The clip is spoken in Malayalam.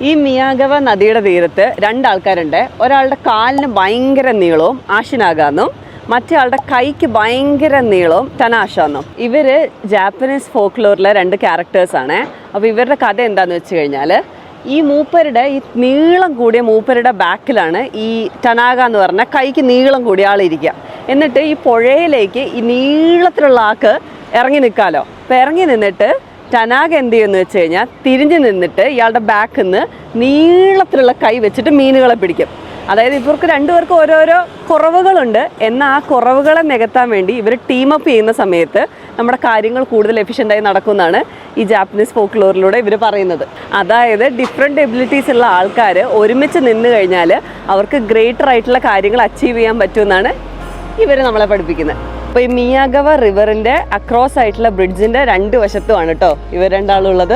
ഈ മിയാഗവ നദിയുടെ തീരത്ത് രണ്ടാൾക്കാരുണ്ട്. ഒരാളുടെ കാലിന് ഭയങ്കര നീളവും ആശിനാകാന്നും മറ്റേ ആളുടെ കൈക്ക് ഭയങ്കര നീളവും തനാശാന്നും. ഇവർ ജാപ്പനീസ് ഫോക്ലോറിലെ രണ്ട് ക്യാരക്ടേഴ്സാണ് അപ്പോൾ ഇവരുടെ കഥ എന്താണെന്ന് വെച്ച് കഴിഞ്ഞാൽ ഈ മൂപ്പരുടെ ഈ നീളം കൂടിയ മൂപ്പരുടെ ബാക്കിലാണ് ഈ ടനാഗ എന്ന് പറഞ്ഞ കൈക്ക് നീളം കൂടിയ ആളിരിക്കുക എന്നിട്ട് ഈ പുഴയിലേക്ക് ഈ നീളത്തിലുള്ള ആൾക്ക് ഇറങ്ങി നിൽക്കാമല്ലോ അപ്പോൾ ഇറങ്ങി നിന്നിട്ട് ടനാഗ എന്ത് ചെയ്യുമെന്ന് വെച്ച് കഴിഞ്ഞാൽ തിരിഞ്ഞു നിന്നിട്ട് ഇയാളുടെ ബാക്കിൽ നിന്ന് നീളത്തിലുള്ള കൈ വെച്ചിട്ട് മീനുകളെ പിടിക്കും. അതായത് ഇവർക്ക് രണ്ടുപേർക്കും ഓരോരോ കുറവുകളുണ്ട്. എന്നാൽ ആ കുറവുകളെ നികത്താൻ വേണ്ടി ഇവർ ടീമപ്പ് ചെയ്യുന്ന സമയത്ത് നമ്മുടെ കാര്യങ്ങൾ കൂടുതൽ എഫിഷ്യന്റായി നടക്കുമെന്നാണ് ഈ ജാപ്പനീസ് ഫോക്ലോറിലൂടെ ഇവർ പറയുന്നത്. അതായത് ഡിഫറെന്റ് എബിലിറ്റീസ് ഉള്ള ആൾക്കാർ ഒരുമിച്ച് നിന്ന് കഴിഞ്ഞാൽ അവർക്ക് ഗ്രേറ്റർ ആയിട്ടുള്ള കാര്യങ്ങൾ അച്ചീവ് ചെയ്യാൻ പറ്റുമെന്നാണ് ഇവർ നമ്മളെ പഠിപ്പിക്കുന്നത്. അപ്പോൾ ഈ മിയാഗവ റിവറിന്റെ അക്രോസ് ആയിട്ടുള്ള ബ്രിഡ്ജിന്റെ രണ്ട് വശത്തുമാണ് കേട്ടോ ഇവർ രണ്ടാളും ഉള്ളത്